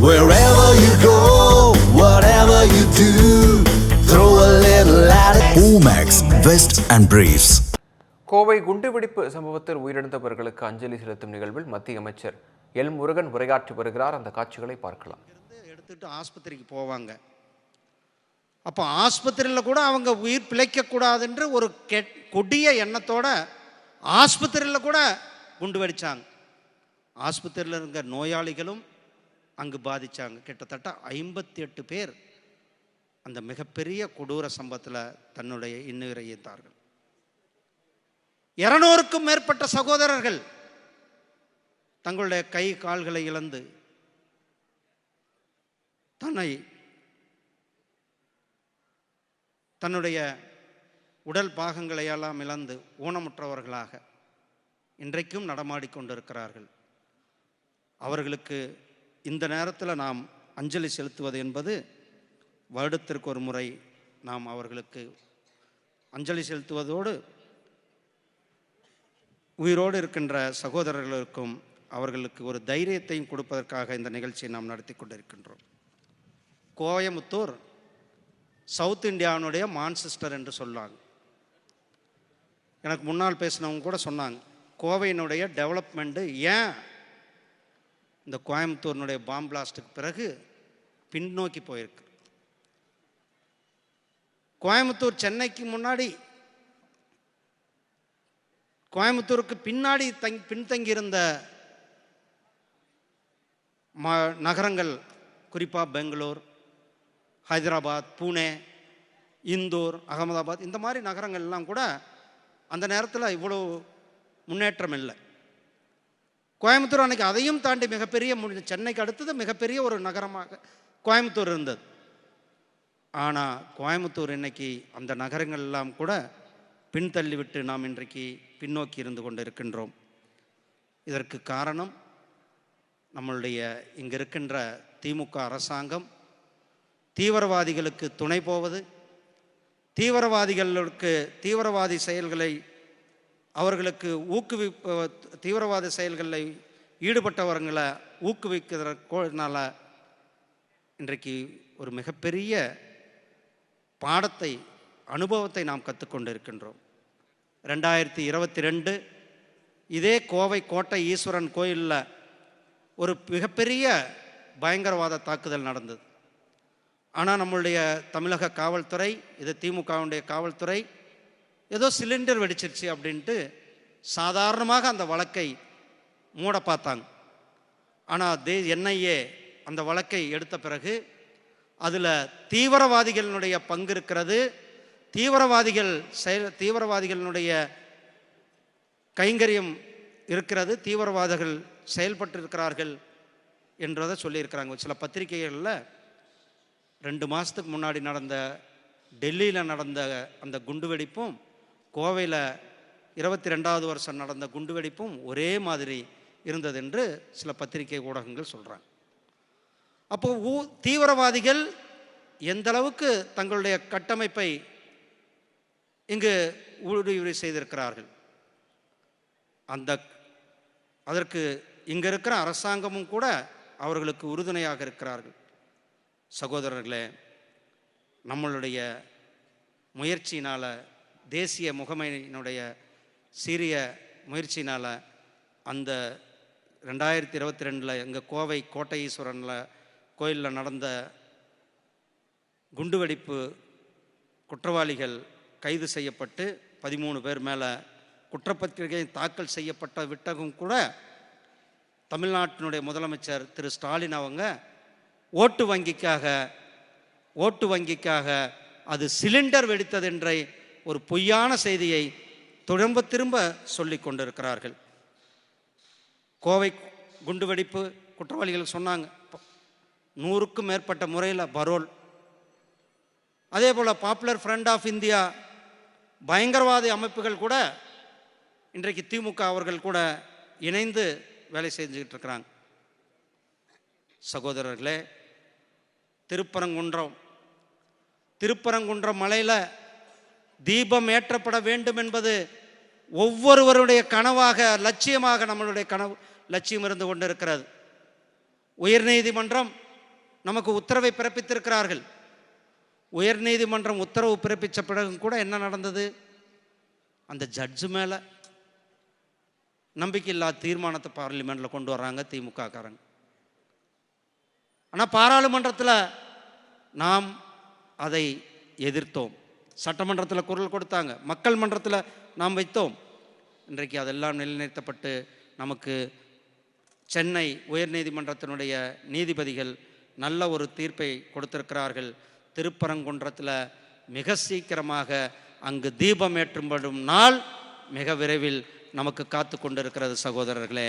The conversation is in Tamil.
Wherever you go, whatever you do, throw a little attitude. Omax, Vest and Briefs. Kovai குண்டுவெடிப்பு சம்பவத்தில் உயிரிழந்தவர்களுக்கு அஞ்சலி செலுத்தும் நிகழ்வில் மத்திய அமைச்சர் எல் முருகன் உரையாற்றி வருகிறார் அந்த காட்சிகளை பார்க்கலாம் இருந்து எடுத்துட்டு ஆஸ்பத்திரிக்கு போவாங்க அப்போ ஆஸ்பத்திரியில் கூட அவங்க உயிர் பிழைக்கக்கூடாதுன்ற ஒரு கெட் கொடிய எண்ணத்தோட ஆஸ்பத்திரியில் கூட குண்டு வெடிச்சாங்க ஆஸ்பத்திரியில் இருக்க நோயாளிகளும் அங்கு பாதித்தாங்க கிட்டத்தட்ட ஐம்பத்தி எட்டு பேர் அந்த மிகப்பெரிய கொடூர சம்பவத்தில் தன்னுடைய இன்னுயிரை ஈந்தார்கள் இருநூறுக்கும் மேற்பட்ட சகோதரர்கள் தங்களுடைய கை கால்களை இழந்து தன்னை தன்னுடைய உடல் பாகங்களை எல்லாம் இழந்து ஊனமுற்றவர்களாக இன்றைக்கும் நடமாடிக்கொண்டிருக்கிறார்கள் அவர்களுக்கு இந்த நேரத்தில் நாம் அஞ்சலி செலுத்துவது என்பது வருடத்திற்கு ஒரு முறை நாம் அவர்களுக்கு அஞ்சலி செலுத்துவதோடு உயிரோடு இருக்கின்ற சகோதரர்களுக்கும் அவர்களுக்கு ஒரு தைரியத்தையும் கொடுப்பதற்காக இந்த நிகழ்ச்சியை நாம் நடத்தி கொண்டிருக்கின்றோம். கோயமுத்தூர் சவுத் இந்தியாவினுடைய மான்செஸ்டர் என்று சொல்லாங்க. எனக்கு முன்னால் பேசினவங்க கூட சொன்னாங்க கோவையினுடைய டெவலப்மெண்ட்டு ஏன் இந்த கோயம்புத்தூர்னுடைய பாம் பிளாஸ்டுக்கு பிறகு பின்னோக்கி போயிருக்கு. கோயம்புத்தூர் சென்னைக்கு முன்னாடி கோயம்புத்தூருக்கு பின்னாடி தங் பின்தங்கியிருந்த ம நகரங்கள் குறிப்பாக பெங்களூர் ஹைதராபாத் பூனே இந்தூர் அகமதாபாத் இந்த மாதிரி நகரங்கள் எல்லாம் கூட அந்த நேரத்தில் இவ்வளோ முன்னேற்றம் இல்லை. கோயம்புத்தூர் அன்னைக்கு அதையும் தாண்டி மிகப்பெரிய மு- சென்னைக்கு அடுத்தது மிகப்பெரிய ஒரு நகரமாக கோயம்புத்தூர் இருந்தது. ஆனால் கோயம்புத்தூர் இன்னைக்கு அந்த நகரங்கள் எல்லாம் கூட பின்தள்ளிவிட்டு நாம் இன்றைக்கு பின்னோக்கி இருந்து கொண்டு இருக்கின்றோம். இதற்கு காரணம் நம்மளுடைய இங்கே இருக்கின்ற திமுக அரசாங்கம். தீவிரவாதிகளுக்கு துணை போவது. தீவிரவாதிகளுக்கு தீவிரவாதி செயல்களை அவர்களுக்கு ஊக்குவிப்ப தீவிரவாத செயல்களில் ஈடுபட்டவர்களை ஊக்குவிக்கிறதுனால இன்றைக்கு ஒரு மிகப்பெரிய பாடத்தை அனுபவத்தை நாம் கற்றுக்கொண்டு இருக்கின்றோம் ரெண்டாயிரத்தி இருபத்தி ரெண்டு இதே கோவை கோட்டை ஈஸ்வரன் கோயிலில் ஒரு மிகப்பெரிய பயங்கரவாத தாக்குதல் நடந்தது. ஆனால் நம்மளுடைய தமிழக காவல்துறை இது திமுகவுடைய காவல்துறை ஏதோ சிலிண்டர் வெடிச்சிருச்சு அப்படின்ட்டு சாதாரணமாக அந்த வழக்கை மூட பார்த்தாங்க. ஆனால் தே என்ஐஏ அந்த வழக்கை எடுத்த பிறகு அதில் தீவிரவாதிகளினுடைய பங்கு இருக்கிறது. தீவிரவாதிகள் செயல் தீவிரவாதிகளினுடைய கைங்கரியம் இருக்கிறது. தீவிரவாதிகள் செயல்பட்டு இருக்கிறார்கள் என்றதை சொல்லியிருக்கிறாங்க. சில பத்திரிகைகளில் ரெண்டு மாதத்துக்கு முன்னாடி நடந்த டெல்லியில் நடந்த அந்த குண்டுவெடிப்பும் கோவையில் இருபத்தி ரெண்டாவது வருஷம் நடந்த குண்டுவெடிப்பும் ஒரே மாதிரி இருந்தது என்று சில பத்திரிகை ஊடகங்கள் சொல்கிறாங்க அப்போ ஊ தீவிரவாதிகள் எந்த அளவுக்கு தங்களுடைய கட்டமைப்பை இங்கு ஊடுருவி செய்திருக்கிறார்கள்? அந்த அதற்கு இங்கே இருக்கிற அரசாங்கமும் கூட அவர்களுக்கு உறுதுணையாக இருக்கிறார்கள். சகோதரர்களே நம்மளுடைய முயற்சியினால் தேசிய முகமையினுடைய சீரிய முயற்சியினால் அந்த ரெண்டாயிரத்தி இருபத்தி ரெண்டில் எங்கள் கோவை கோட்டை ஈஸ்வரனில் கோயிலில் நடந்த குண்டுவெடிப்பு குற்றவாளிகள் கைது செய்யப்பட்டு பதிமூணு பேர் மேலே குற்றப்பத்திரிகை தாக்கல் செய்யப்பட்ட விட்டகும் கூட தமிழ்நாட்டினுடைய முதலமைச்சர் திரு ஸ்டாலின் அவங்க ஓட்டு வங்கிக்காக ஓட்டு வங்கிக்காக அது சிலிண்டர் வெடித்ததென்றை ஒரு பொய்யான செய்தியை திரும்ப திரும்ப சொல்லி கொண்டிருக்கிறார்கள். கோவை குண்டுவெடிப்பு குற்றவாளிகள் சொன்னாங்க. நூறுக்கும் மேற்பட்ட முறையில் பரோல். அதே போல் பாப்புலர் ஃப்ரண்ட் ஆஃப் இந்தியா பயங்கரவாதி அமைப்புகள் கூட இன்றைக்கு திமுக அவர்கள் கூட இணைந்து வேலை செஞ்சுக்கிட்டு இருக்கிறாங்க. சகோதரர்களே திருப்பரங்குன்றம். திருப்பரங்குன்றம் மலையில் தீபம் ஏற்றப்பட வேண்டும் என்பது ஒவ்வொருவருடைய கனவாக லட்சியமாக நம்மளுடைய கனவு லட்சியம் இருந்து கொண்டிருக்கிறது. உயர்நீதிமன்றம் நமக்கு உத்தரவை பிறப்பித்திருக்கிறார்கள். உயர்நீதிமன்றம் உத்தரவு பிறப்பித்த பிறகு கூட என்ன நடந்தது? அந்த ஜட்ஜு மேலே நம்பிக்கையில்லா தீர்மானத்தை பார்லிமெண்ட்டில் கொண்டு வர்றாங்க திமுக காரங்க ஆனால் பாராளுமன்றத்தில் நாம் அதை எதிர்த்தோம். சட்டமன்றத்தில் குரல் கொடுத்தாங்க. மக்கள் மன்றத்தில் நாம் வைத்தோம். இன்றைக்கு அதெல்லாம் நிலைநிறுத்தப்பட்டு நமக்கு சென்னை உயர்நீதிமன்றத்தினுடைய நீதிபதிகள் நல்ல ஒரு தீர்ப்பை கொடுத்திருக்கிறார்கள். திருப்பரங்குன்றத்தில் மிக சீக்கிரமாக அங்கு தீபம் ஏற்றும்படும் நாள் மிக விரைவில் நமக்கு காத்து கொண்டிருக்கிறது சகோதரர்களே.